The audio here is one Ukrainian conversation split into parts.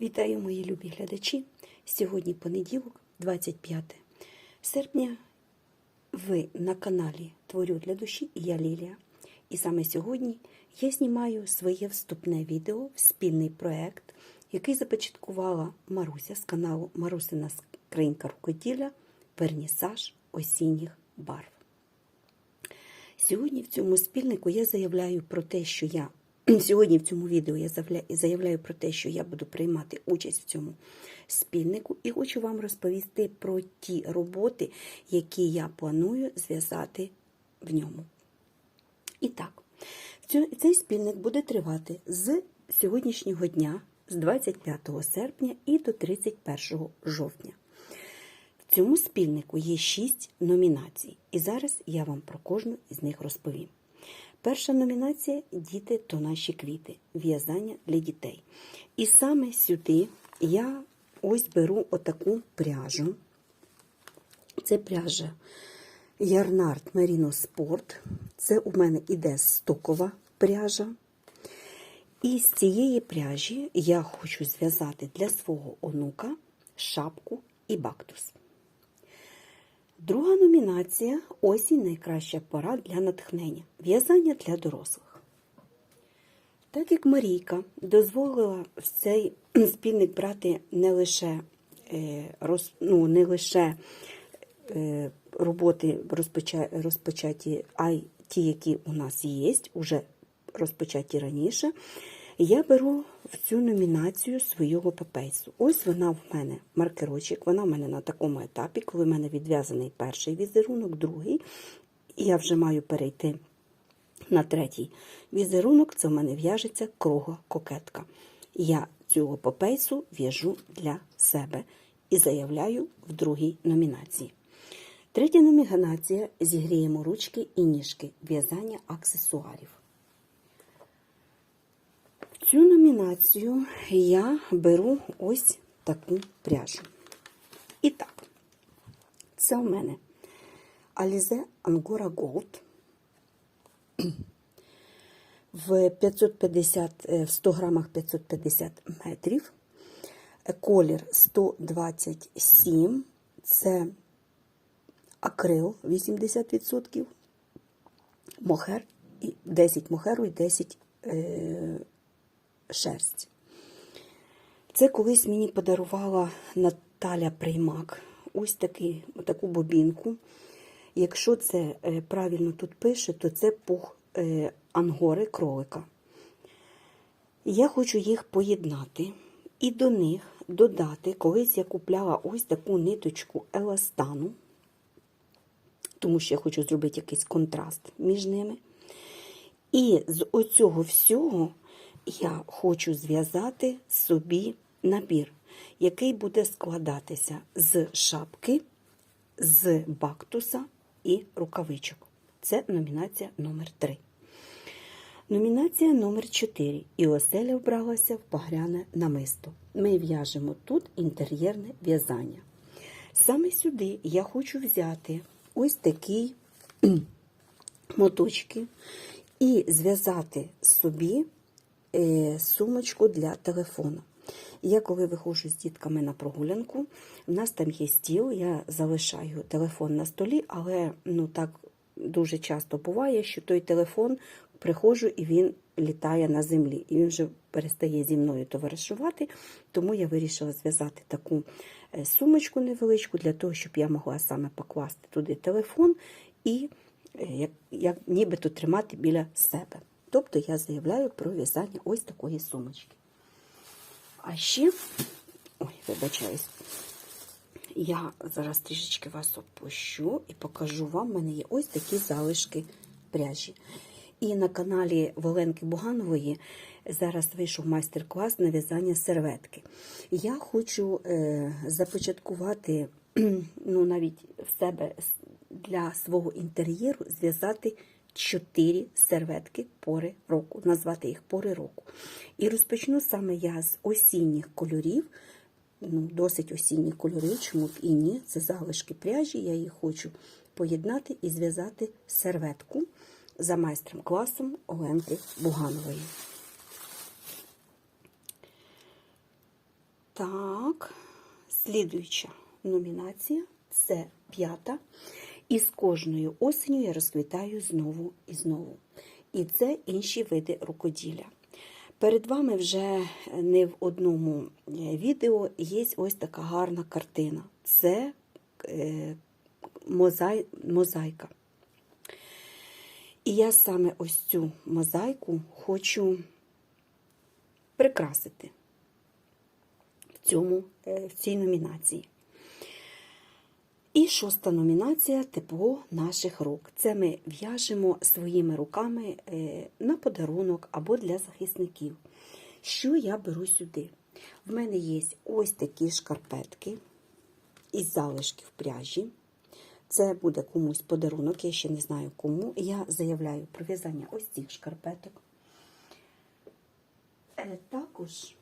Вітаю, мої любі глядачі. Сьогодні понеділок, 25 серпня. Ви на каналі Творю для душі і я Лілія. І саме сьогодні я знімаю своє вступне відео в спільний проект, який започаткувала Маруся з каналу Марусина Скринька рукоділля Вернісаж осінніх барв. Сьогодні в цьому спільнику я заявляю про те, що я сьогодні в цьому відео я заявляю про те, що я буду приймати участь в цьому спільнику, і хочу вам розповісти про ті роботи, які я планую зв'язати в ньому. І так, цей спільник буде тривати з сьогоднішнього дня, з 25 серпня і до 31 жовтня. В цьому спільнику є шість номінацій, і зараз я вам про кожну із них розповім. Перша номінація Діти то наші квіти. В'язання для дітей. І саме сюди я ось беру отаку пряжу. Це пряжа Ярнард Merino Sport. Це у мене іде стокова пряжа. І з цієї пряжі я хочу зв'язати для свого онука шапку і бактус. Друга номінація осінь найкраща пора для натхнення. В'язання для дорослих. Так як Марійка дозволила в цей спільник брати не лише, е, ну, не лише е, роботи розпоча, розпочаті, а й ті, які у нас є, уже розпочаті раніше, я беру в цю номінацію свого папейсу. Ось вона в мене маркерочок, вона в мене на такому етапі, коли в мене відв'язаний перший візерунок, другий, і я вже маю перейти на третій візерунок, це в мене в'яжеться кругла кокетка. Я цього папейсу в'яжу для себе і заявляю в другій номінації. Третя номінація зігріємо ручки і ніжки в'язання аксесуарів. В я беру ось таку пряжу. І так, це у мене Alize Angora Gold в 550, е, в 100 грамах 550 метрів. Е, Колір 127, це акрил 80%, мохер, і 10 мохеру і 10 е, шерсть. Це колись мені подарувала Наталя Приймак. Ось такий, таку бобінку. Якщо це е, правильно тут пише, то це пух е, ангори кролика. Я хочу їх поєднати і до них додати, колись я купляла ось таку ниточку еластану, тому що я хочу зробити якийсь контраст між ними. І з оцього всього я хочу зв'язати собі набір, який буде складатися з шапки, з бактуса і рукавичок. Це номінація номер 3 Номінація номер 4 І оселя вбралася в багряне намисто. Ми в'яжемо тут інтер'єрне в'язання. Саме сюди я хочу взяти ось такі моточки і зв'язати собі сумочку для телефону. Я коли виходжу з дітками на прогулянку, в нас там є стіл, я залишаю телефон на столі, але ну так дуже часто буває, що той телефон приходжу і він літає на землі, і він вже перестає зі мною товаришувати. Тому я вирішила зв'язати таку е, сумочку невеличку для того, щоб я могла саме покласти туди телефон і е, як, як нібито тримати біля себе. Тобто я заявляю про в'язання ось такої сумочки. А ще, ой, вибачаюсь, я зараз трішечки вас опущу і покажу вам, в мене є ось такі залишки пряжі. І на каналі Воленки Буганової зараз вийшов майстер-клас на в'язання серветки. Я хочу е, започаткувати, ну навіть в себе для свого інтер'єру зв'язати чотири серветки пори року, назвати їх пори року. І розпочну саме я з осінніх кольорів. Ну, досить осінні кольори, чому б і ні. Це залишки пряжі, я їх хочу поєднати і зв'язати серветку за майстром класом Оленки Буганової. Так, слідуюча номінація це п'ята. І з кожною осеню я розквітаю знову і знову. І це інші види рукоділля. Перед вами вже не в одному е, відео є ось така гарна картина. Це е, мозай, мозаїка. І я саме ось цю мозаїку хочу прикрасити в, цьому, е, в цій номінації. І шоста номінація тепло наших рук. Це ми в'яжемо своїми руками е, на подарунок або для захисників. Що я беру сюди? В мене є ось такі шкарпетки із залишків пряжі. Це буде комусь подарунок, я ще не знаю кому. Я заявляю про в'язання ось цих шкарпеток. Е, Також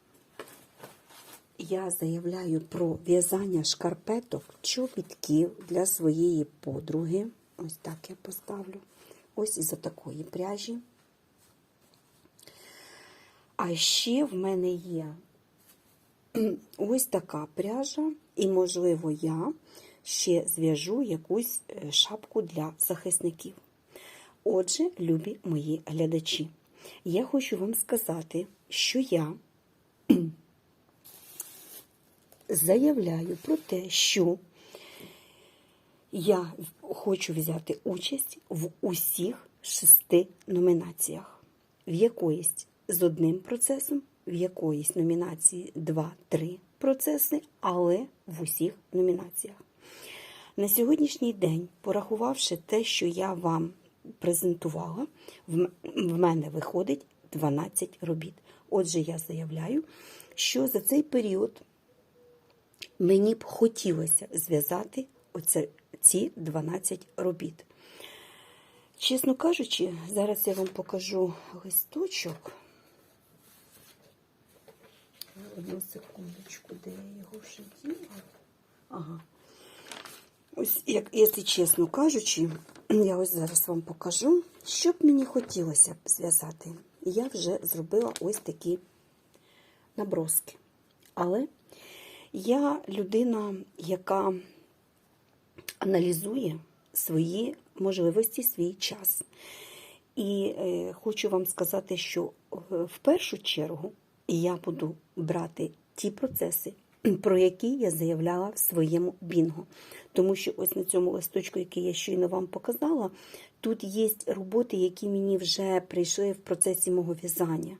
я заявляю про в'язання шкарпеток, чобітків для своєї подруги. Ось так я поставлю. Ось із такої пряжі. А ще в мене є ось така пряжа, і, можливо, я ще зв'яжу якусь е, шапку для захисників. Отже, любі мої глядачі, я хочу вам сказати, що я заявляю про те, що я хочу взяти участь в усіх шести номінаціях, в якоїсь з одним процесом, в якоїсь номінації 2-3 процеси, але в усіх номінаціях. На сьогоднішній день, порахувавши те, що я вам презентувала, в мене виходить 12 робіт. Отже, я заявляю, що за цей період мені б хотілося зв'язати оце, ці 12 робіт. Чесно кажучи, зараз я вам покажу листочок. Одну секундочку, де я його вже діла. Ага. Ось, як, якщо чесно кажучи, я ось зараз вам покажу, що б мені хотілося б зв'язати. Я вже зробила ось такі наброски. Але я людина, яка аналізує свої можливості, свій час. І е, хочу вам сказати, що в першу чергу я буду брати ті процеси, про які я заявляла в своєму бінго. Тому що ось на цьому листочку, який я щойно вам показала, тут є роботи, які мені вже прийшли в процесі мого в'язання.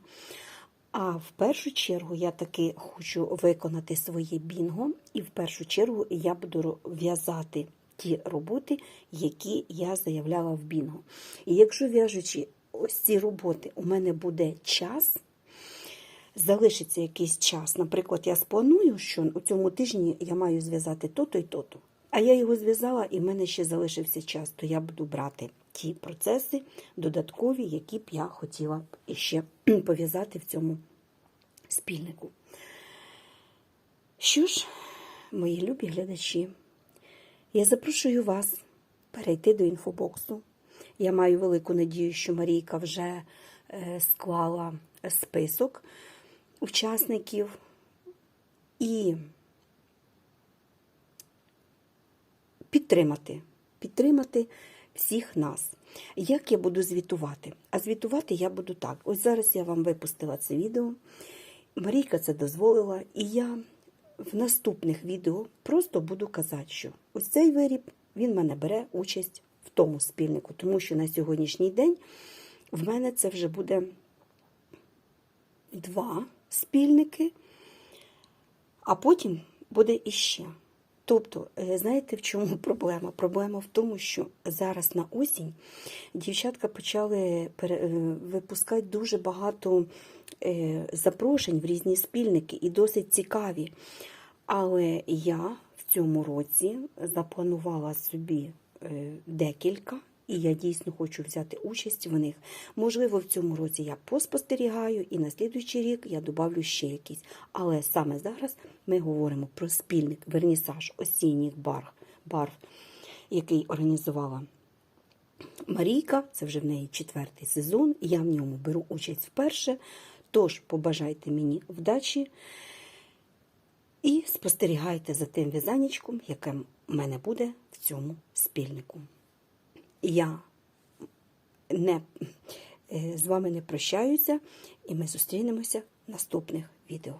А в першу чергу я таки хочу виконати своє бінго, і в першу чергу я буду в'язати ті роботи, які я заявляла в бінго. І якщо в'яжучи ось ці роботи, у мене буде час, залишиться якийсь час. Наприклад, я спланую, що у цьому тижні я маю зв'язати то-то і то-то. А я його зв'язала, і в мене ще залишився час, то я буду брати ті процеси додаткові, які б я хотіла ще пов'язати в цьому спільнику. Що ж, мої любі глядачі, я запрошую вас перейти до інфобоксу. Я маю велику надію, що Марійка вже е, склала список учасників і підтримати, підтримати всіх нас. Як я буду звітувати? А звітувати я буду так. Ось зараз я вам випустила це відео. Марійка це дозволила, і я в наступних відео просто буду казати, що ось цей виріб він мене бере участь в тому спільнику, тому що на сьогоднішній день в мене це вже буде два спільники, а потім буде іще. Тобто, е, знаєте, в чому проблема? Проблема в тому, що зараз на осінь дівчатка почали е, випускати дуже багато е, запрошень в різні спільники і досить цікаві. Але я в цьому році запланувала собі декілька і я дійсно хочу взяти участь в них. Можливо, в цьому році я поспостерігаю, і на слідуючий рік я добавлю ще якісь. Але саме зараз ми говоримо про спільник вернісаж осінніх барв, барв, який організувала Марійка. Це вже в неї четвертий сезон. Я в ньому беру участь вперше. Тож, побажайте мені вдачі. І спостерігайте за тим в'язанічком, яке в мене буде в цьому спільнику. Я не, е, з вами не прощаюся, і ми зустрінемося в наступних відео.